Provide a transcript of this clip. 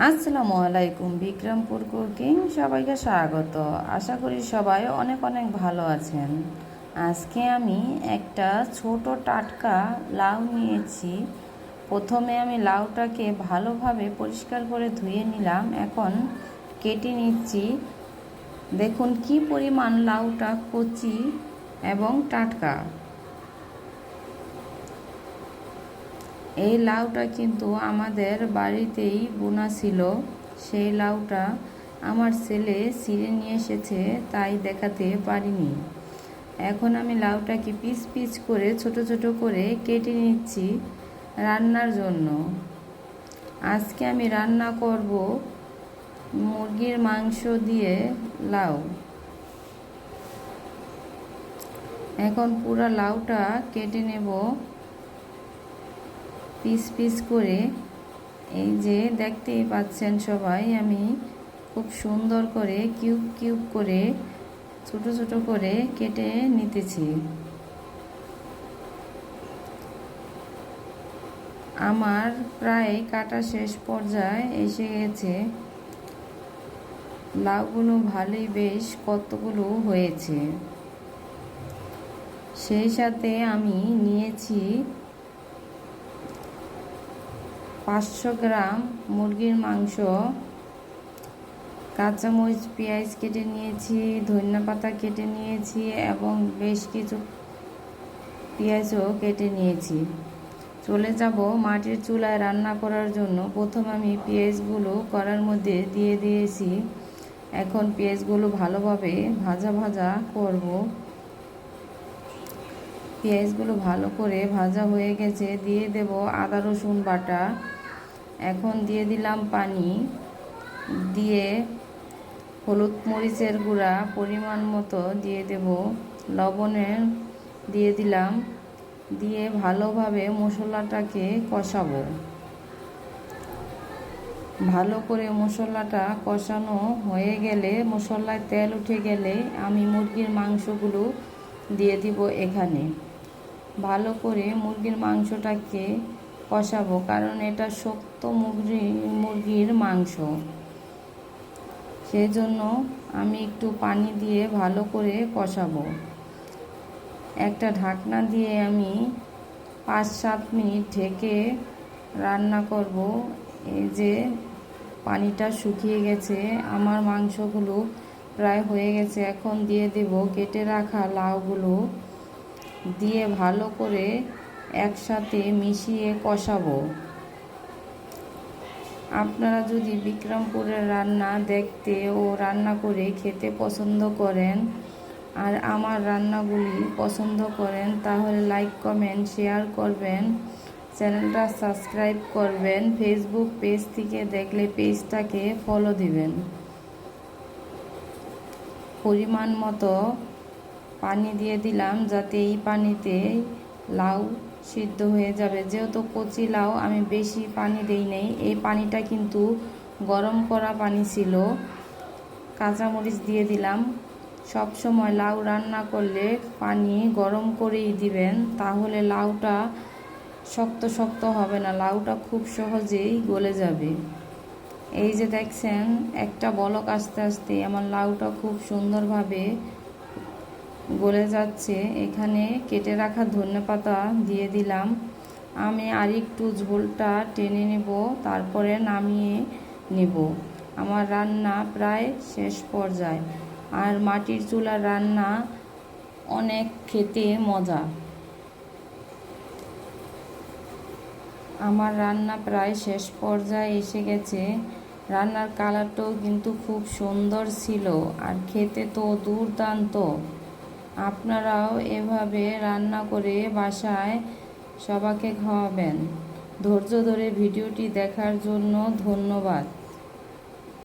আসসালামু আলাইকুম, বিক্রমপুর কুকিং সবাইকে স্বাগত। আশা করি সবাই অনেক অনেক ভালো আছেন। আজকে আমি একটা ছোট টাটকা লাউ নিয়েছি। প্রথমে আমি লাউটাকে ভালোভাবে পরিষ্কার করে ধুয়ে নিলাম। এখন কেটে নিচ্ছি। দেখুন কি পরিমাণ লাউটা কচি এবং টাটকা। এই লাউটা কিন্তু আমাদের বাড়িতেই বোনা ছিল। সেই লাউটা আমার ছেলে ছিঁড়ে নিয়ে এসেছে, তাই দেখাতে পারিনি। এখন আমি লাউটাকে পিস পিস করে, ছোট ছোট করে কেটে নিচ্ছি রান্নার জন্য। আজকে আমি রান্না করব মুরগির মাংস দিয়ে লাউ। এখন পুরা লাউটা কেটে নেব। পিস পিস করে এই যে দেখতেই পাচ্ছেন সবাই, আমি খুব সুন্দর করে কিউব কিউব করে, ছোট ছোট করে কেটে নিতেছি। আমার প্রায় কাটা শেষ পর্যায়ে এসে গেছে। লাউগুলো ভালোই বেশ কতগুলো হয়েছে। সেই সাথে আমি নিয়েছি পাঁচশো গ্রাম মুরগির মাংস, কাঁচামরিচ, পেঁয়াজ কেটে নিয়েছি, ধনিয়া পাতা কেটে নিয়েছি এবং বেশ কিছু পেঁয়াজও কেটে নিয়েছি। চলে যাব মাটির চুলায় রান্না করার জন্য। প্রথম আমি পেঁয়াজগুলো করার মধ্যে দিয়ে দিয়েছি। এখন পেঁয়াজগুলো ভালোভাবে ভাজা ভাজা করব। পেঁয়াজগুলো ভালো করে ভাজা হয়ে গেছে। দিয়ে দেব আদা রসুন বাটা। এখন দিয়ে দিলাম পানি, দিয়ে হলুদ মরিচের গুঁড়া পরিমাণ মতো দিয়ে দেব লবণের দিয়ে দিলাম, দিয়ে ভালোভাবে মশলাটাকে কষাবো। ভালো করে মশলাটা কষানো হয়ে গেলে, মশলায় তেল উঠে গেলে আমি মুরগির মাংসগুলো দিয়ে দিব এখানে। ভালো করে মুরগির মাংসটাকে কষাবো, কারণ এটা শক্ত মুরগি, মুরগির মাংস। সেই জন্য আমি একটু পানি দিয়ে ভালো করে কষাবো। একটা ঢাকনা দিয়ে আমি পাঁচ, সাত মিনিট ঢেকে রান্না করব। এই যে পানিটা শুকিয়ে গেছে, আমার মাংসগুলো প্রায় হয়ে গেছে। এখন দিয়ে দেব কেটে রাখা লাউগুলো। দিয়ে ভালো করে একসাথে মিশিয়ে কষাবো। আপনারা যদি বিক্রমপুরের রান্না দেখতে ও রান্না করে খেতে পছন্দ করেন আর আমার রান্নাগুলি পছন্দ করেন, তাহলে লাইক কমেন্ট শেয়ার করবেন। চ্যানেলটা সাবস্ক্রাইব করবেন। ফেসবুক পেজ থেকে দেখলে পেজটাকে ফলো দিবেন। পরিমাণ মতো পানি দিয়ে দিলাম, যাতে এই পানিতে লাউ সিদ্ধ হয়ে যাবে। যেহেতু কচি লাউ, আমি বেশি পানি দেই নেই। এই পানিটা কিন্তু গরম করা পানি ছিল। কাঁচামরিচ দিয়ে দিলাম। সব সময় লাউ রান্না করলে পানি গরম করেই দিবেন। তাহলে লাউটা শক্ত শক্ত হবে না, লাউটা খুব সহজেই গলে যাবে। এই যে দেখছেন, একটা বলক আস্তে আস্তে আমার লাউটা খুব সুন্দরভাবে গলে যাচ্ছে, এখানে কেটে রাখা ধনে পাতা দিয়ে দিলাম। আমি আর একটু ঝোলটা টেনে নেব, তারপরে নামিয়ে নেব। আমার রান্না প্রায় শেষ পর্যায়ে। আর মাটির চুলার রান্না অনেক খেতে মজা। আমার রান্না প্রায় শেষ পর্যায়ে এসে গেছে। রান্নার কালারটাও কিন্তু খুব সুন্দর ছিল, আর খেতে তো দুর্দান্ত। আপনারাও এভাবে রান্না করে বাসায় সবাকে খাওয়াবেন। ধৈর্য ধরে ভিডিওটি দেখার জন্য ধন্যবাদ।